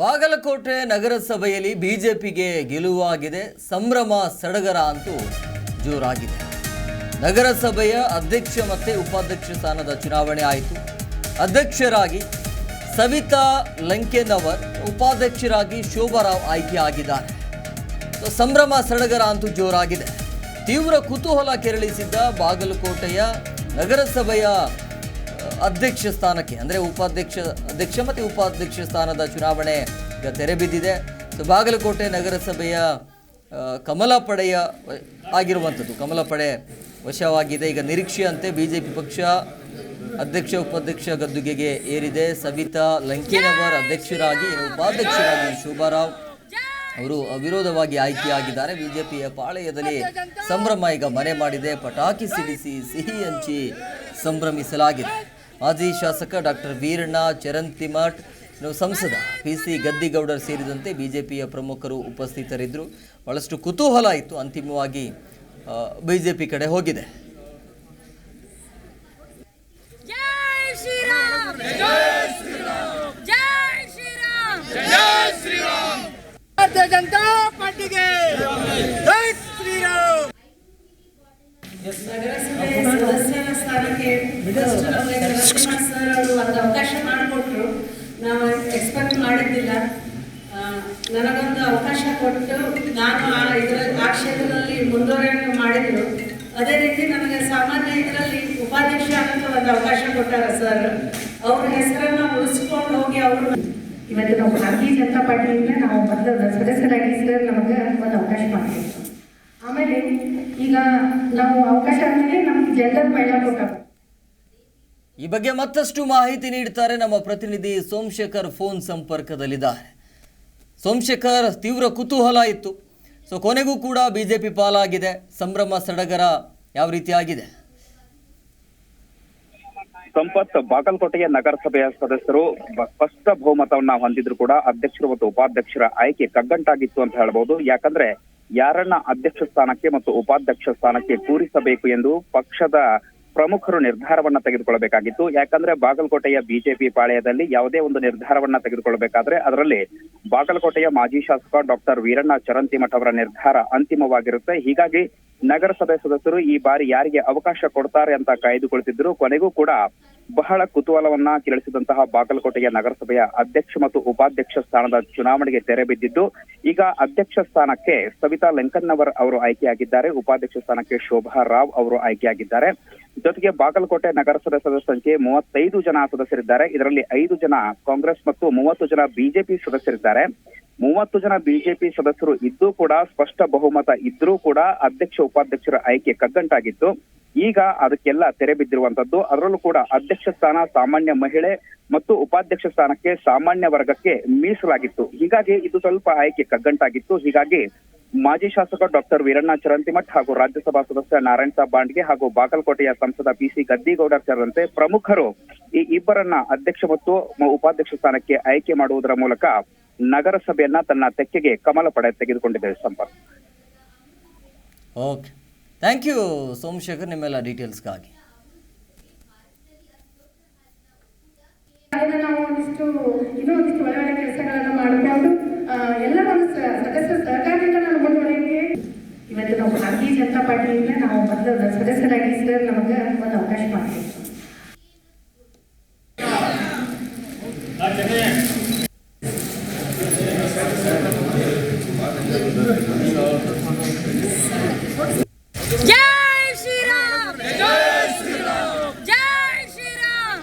ಬಾಗಲಕೋಟೆ ನಗರಸಭೆಯಲ್ಲಿ ಬಿಜೆಪಿಗೆ ಗೆಲುವಾಗಿದೆ, ಸಂಭ್ರಮ ಸಡಗರ ಅಂತೂ ಜೋರಾಗಿದೆ. ನಗರಸಭೆಯ ಅಧ್ಯಕ್ಷ ಮತ್ತು ಉಪಾಧ್ಯಕ್ಷ ಸ್ಥಾನದ ಚುನಾವಣೆ ಆಯಿತು. ಅಧ್ಯಕ್ಷರಾಗಿ ಸವಿತಾ ಲಂಕೆನವರ್, ಉಪಾಧ್ಯಕ್ಷರಾಗಿ ಶೋಭಾರಾವ್ ಆಯ್ಕೆಯಾಗಿದ್ದಾರೆ ಸಂಭ್ರಮ ಸಡಗರ ಅಂತೂ ಜೋರಾಗಿದೆ. ತೀವ್ರ ಕುತೂಹಲ ಕೆರಳಿಸಿದ್ದ ಬಾಗಲಕೋಟೆಯ ನಗರಸಭೆಯ ಅಧ್ಯಕ್ಷ ಸ್ಥಾನಕ್ಕೆ, ಅಂದರೆ ಉಪಾಧ್ಯಕ್ಷ, ಅಧ್ಯಕ್ಷ ಮತ್ತು ಉಪಾಧ್ಯಕ್ಷ ಸ್ಥಾನದ ಚುನಾವಣೆ ಈಗ ತೆರೆ ಬಿದ್ದಿದೆ. ಸೊ, ಬಾಗಲಕೋಟೆ ನಗರಸಭೆಯ ಕಮಲ ಪಡೆಯ ಆಗಿರುವಂಥದ್ದು, ಕಮಲ ಪಡೆ ವಶವಾಗಿದೆ. ಈಗ ನಿರೀಕ್ಷೆಯಂತೆ ಬಿ ಜೆ ಪಿ ಪಕ್ಷ ಅಧ್ಯಕ್ಷ, ಉಪಾಧ್ಯಕ್ಷ ಗದ್ದುಗೆಗೆ ಏರಿದೆ. ಸವಿತಾ ಲಂಕೇನವರ್ ಅಧ್ಯಕ್ಷರಾಗಿ ಉಪಾಧ್ಯಕ್ಷರಾಗಿ ಶೋಭಾರಾವ್ ಅವರು ಅವಿರೋಧವಾಗಿ ಆಯ್ಕೆಯಾಗಿದ್ದಾರೆ. ಬಿಜೆಪಿಯ ಪಾಳೆಯದಲ್ಲಿ ಸಂಭ್ರಮ ಈಗ ಮನೆ ಮಾಡಿದೆ. ಪಟಾಕಿ ಸಿಡಿಸಿ ಸಿಹಿ ಹಂಚಿ ಸಂಭ್ರಮಿಸಲಾಗಿದೆ. ಮಾಜಿ ಶಾಸಕ ಡಾಕ್ಟರ್ ವೀರಣ್ಣ ಚರಂತಿಮಠ್ ಸಂಸದ ಪಿ. ಸಿ. ಗದ್ದಿಗೌಡರ್ ಸೇರಿದಂತೆ ಬಿಜೆಪಿಯ ಪ್ರಮುಖರು ಉಪಸ್ಥಿತರಿದ್ದರು. ಬಹಳಷ್ಟು ಕುತೂಹಲ ಇತ್ತು. ಅಂತಿಮವಾಗಿ ಬಿಜೆಪಿ ಕಡೆ ಹೋಗಿದೆ ಜೈ ಶ್ರೀರಾಮ್ ಜೈ ಶ್ರೀರಾಮ್ ಜೈ ಶ್ರೀರಾಮ್ ಜೈ ಶ್ರೀರಾಮ್ ಭಾರತೀಯ ಜನತಾ ಪಾರ್ಟಿಗೆ ಜೈ ಶ್ರೀರಾಮ್ ನಗರಸಭೆ ಸದಸ್ಯರ ಸ್ಥಾನಕ್ಕೆ ಸರ್ ಅವರು ಒಂದು ಅವಕಾಶ ಮಾಡಿಕೊಟ್ರು ನಾವು ಎಕ್ಸ್ಪೆಕ್ಟ್ ಮಾಡಿದ್ದಿಲ್ಲ ನನಗೊಂದು ಅವಕಾಶ ಕೊಟ್ಟು ನಾನು ಆ ಇದರ ಆ ಕ್ಷೇತ್ರದಲ್ಲಿ ಮುಂದುವರಿಕೆ ಮಾಡಿದ್ರು ಅದೇ ರೀತಿ ನನಗೆ ಸಾಮಾನ್ಯ ಇದರಲ್ಲಿ ಉಪಾಧ್ಯಕ್ಷ ಅಂತ ಒಂದು ಅವಕಾಶ ಕೊಟ್ಟಾರ ಸರ್ ಅವ್ರ ಹೆಸರನ್ನ ಉಳಿಸ್ಕೊಂಡು ಹೋಗಿ ಅವರು ಇವತ್ತು ನಾವು ಭಾರತೀಯ ಜನತಾ ಪಾರ್ಟಿಯಿಂದ ನಾವು ಮೊದಲು ಸದಸ್ಯರಾಗಿ ಸರ್, ನಮಗೆ ಒಂದು ಅವಕಾಶ ಮಾಡಿದ್ರು. ಆಮೇಲೆ ಈಗ ನಾವು ಅವಕಾಶ ಆದಮೇಲೆ ನಮ್ಗೆ ಜೆಂಡರ್ ಮಹಿಳಾ ಈ ಬಗ್ಗೆ ಮತ್ತಷ್ಟು ಮಾಹಿತಿ ನೀಡ್ತಾರೆ ನಮ್ಮ ಪ್ರತಿನಿಧಿ ಸೋಮಶೇಖರ್ ಫೋನ್ ಸಂಪರ್ಕದಲ್ಲಿದ್ದಾರೆ. ಸೋಮಶೇಖರ್ ತೀವ್ರ ಕುತೂಹಲ ಇತ್ತು. ಸೊ ಕೊನೆಗೂ ಕೂಡ ಬಿಜೆಪಿ ಪಾಲಾಗಿದೆ. ಸಂಭ್ರಮ ಸಡಗರ ಯಾವ ರೀತಿ ಆಗಿದೆ ಸಂಪತ್ ಬಾಗಲಕೋಟೆಯ ನಗರಸಭೆಯ ಸದಸ್ಯರು ಸ್ಪಷ್ಟ ಬಹುಮತವನ್ನ ಹೊಂದಿದ್ರು ಕೂಡ ಅಧ್ಯಕ್ಷರು ಮತ್ತು ಉಪಾಧ್ಯಕ್ಷರ ಆಯ್ಕೆ ಕಗ್ಗಂಟಾಗಿತ್ತು ಅಂತ ಹೇಳ್ಬಹುದು ಯಾಕಂದ್ರೆ ಯಾರನ್ನ ಅಧ್ಯಕ್ಷ ಸ್ಥಾನಕ್ಕೆ ಮತ್ತು ಉಪಾಧ್ಯಕ್ಷ ಸ್ಥಾನಕ್ಕೆ ಕೂರಿಸಬೇಕು ಎಂದು ಪಕ್ಷದ ಪ್ರಮುಖರು ನಿರ್ಧಾರವನ್ನ ತೆಗೆದುಕೊಳ್ಳಬೇಕಾಗಿತ್ತು. ಯಾಕಂದ್ರೆ ಬಾಗಲಕೋಟೆಯ ಬಿಜೆಪಿ ಪಾಳೆಯದಲ್ಲಿ ಯಾವುದೇ ಒಂದು ನಿರ್ಧಾರವನ್ನ ತೆಗೆದುಕೊಳ್ಳಬೇಕಾದ್ರೆ ಅದರಲ್ಲಿ ಬಾಗಲಕೋಟೆಯ ಮಾಜಿ ಶಾಸಕ ಡಾಕ್ಟರ್ ವೀರಣ್ಣ ಚರಂತಿಮಠ ಅವರ ನಿರ್ಧಾರ ಅಂತಿಮವಾಗಿರುತ್ತೆ. ಹೀಗಾಗಿ ನಗರಸಭೆ ಸದಸ್ಯರು ಈ ಬಾರಿ ಯಾರಿಗೆ ಅವಕಾಶ ಕೊಡ್ತಾರೆ ಅಂತ ಕಾಯ್ದುಕೊಳ್ತಿದ್ರು, ಕೊನೆಗೂ ಕೂಡ ಬಹಳ ಕುತೂಹಲವನ್ನ ಕೆರಳಿಸಿದಂತಹ ಬಾಗಲಕೋಟೆಯ ನಗರಸಭೆಯ ಅಧ್ಯಕ್ಷ ಮತ್ತು ಉಪಾಧ್ಯಕ್ಷ ಸ್ಥಾನದ ಚುನಾವಣೆಗೆ ತೆರೆ ಬಿದ್ದಿದ್ದು, ಈಗ ಅಧ್ಯಕ್ಷ ಸ್ಥಾನಕ್ಕೆ ಸವಿತಾ ಲೆಂಕನ್ನವರ್ ಅವರು ಆಯ್ಕೆಯಾಗಿದ್ದಾರೆ, ಉಪಾಧ್ಯಕ್ಷ ಸ್ಥಾನಕ್ಕೆ ಶೋಭಾ ರಾವ್ ಅವರು ಆಯ್ಕೆಯಾಗಿದ್ದಾರೆ. ಜೊತೆಗೆ ಬಾಗಲಕೋಟೆ ನಗರಸಭೆ ಸದಸ್ಯ ಸಂಖ್ಯೆ ಮೂವತ್ತೈದು ಜನ ಸದಸ್ಯರಿದ್ದಾರೆ. ಇದರಲ್ಲಿ ಐದು ಜನ ಕಾಂಗ್ರೆಸ್ ಮತ್ತು ಮೂವತ್ತು ಜನ ಬಿಜೆಪಿ ಸದಸ್ಯರಿದ್ದಾರೆ. ಮೂವತ್ತು ಜನ ಬಿಜೆಪಿ ಸದಸ್ಯರು ಇದ್ದೂ ಕೂಡ, ಸ್ಪಷ್ಟ ಬಹುಮತ ಇದ್ರೂ ಕೂಡ ಅಧ್ಯಕ್ಷ, ಉಪಾಧ್ಯಕ್ಷರ ಆಯ್ಕೆ ಕಗ್ಗಂಟಾಗಿತ್ತು. ಈಗ ಅದಕ್ಕೆಲ್ಲ ತೆರೆ ಬಿದ್ದಿರುವಂತದ್ದು. ಅದರಲ್ಲೂ ಕೂಡ ಅಧ್ಯಕ್ಷ ಸ್ಥಾನ ಸಾಮಾನ್ಯ ಮಹಿಳೆ ಮತ್ತು ಉಪಾಧ್ಯಕ್ಷ ಸ್ಥಾನಕ್ಕೆ ಸಾಮಾನ್ಯ ವರ್ಗಕ್ಕೆ ಮೀಸಲಾಗಿತ್ತು. ಹೀಗಾಗಿ ಇದು ಸ್ವಲ್ಪ ಆಯ್ಕೆ ಕಗ್ಗಂಟಾಗಿತ್ತು. ಹೀಗಾಗಿ ಮಾಜಿ ಶಾಸಕ ಡಾಕ್ಟರ್ ವೀರಣ್ಣ ಚರಂತಿಮಠ್ ಹಾಗೂ ರಾಜ್ಯಸಭಾ ಸದಸ್ಯ ನಾರಾಯಣ ಸಾಬ್ ಬಾಂಡ್ಗೆ ಹಾಗೂ ಬಾಗಲಕೋಟೆಯ ಸಂಸದ ಪಿ ಸಿ ಗದ್ದಿಗೌಡರ್ ಸೇರಿದಂತೆ ಪ್ರಮುಖರು ಈ ಇಬ್ಬರನ್ನ ಅಧ್ಯಕ್ಷ ಮತ್ತು ಉಪಾಧ್ಯಕ್ಷ ಸ್ಥಾನಕ್ಕೆ ಆಯ್ಕೆ ಮಾಡುವುದರ ಮೂಲಕ ನಗರಸಭೆಯನ್ನ ತನ್ನ ತೆಕ್ಕೆಗೆ ಕಮಲ ಪಡೆ ತೆಗೆದುಕೊಂಡಿದೆ ಸಂಪರ್ಕ. ಓಕೆ ಥ್ಯಾಂಕ್ ಯು ಸೋಮಶೇಖರ್ ನಿಮ್ಮೆಲ್ಲ ಡೀಟೇಲ್ಸ್ಗಾಗಿ ನಾವು ಒಂದಿಷ್ಟು ಇನ್ನೂ ಒಂದಿಷ್ಟು ಒಳ್ಳೆ ಒಳ್ಳೆ ಕೆಲಸಗಳನ್ನು ಮಾಡಿಕೊಂಡು ಆ, ಎಲ್ಲ ಒಂದು ಸ- ಸದಸ್ಯರ ಸಹಕಾರದಿಂದ ನಾನು ಮುಂದುವರಿಕೆ ಇವತ್ತು ನಾವು ಭಾರತೀಯ ಜನತಾ ಪಾರ್ಟಿಯಿಂದ ನಾವು ಮೊದಲು ಸದಸ್ಯರಾಗಿ ಸರ್ ನಮಗೆ ಒಂದು ಅವಕಾಶ ಮಾಡಿದ್ರು ಜೈ ಶ್ರೀರಾಮ್ ಜೈ ಶ್ರೀರಾಮ್ ಜೈ ಶ್ರೀರಾಮ್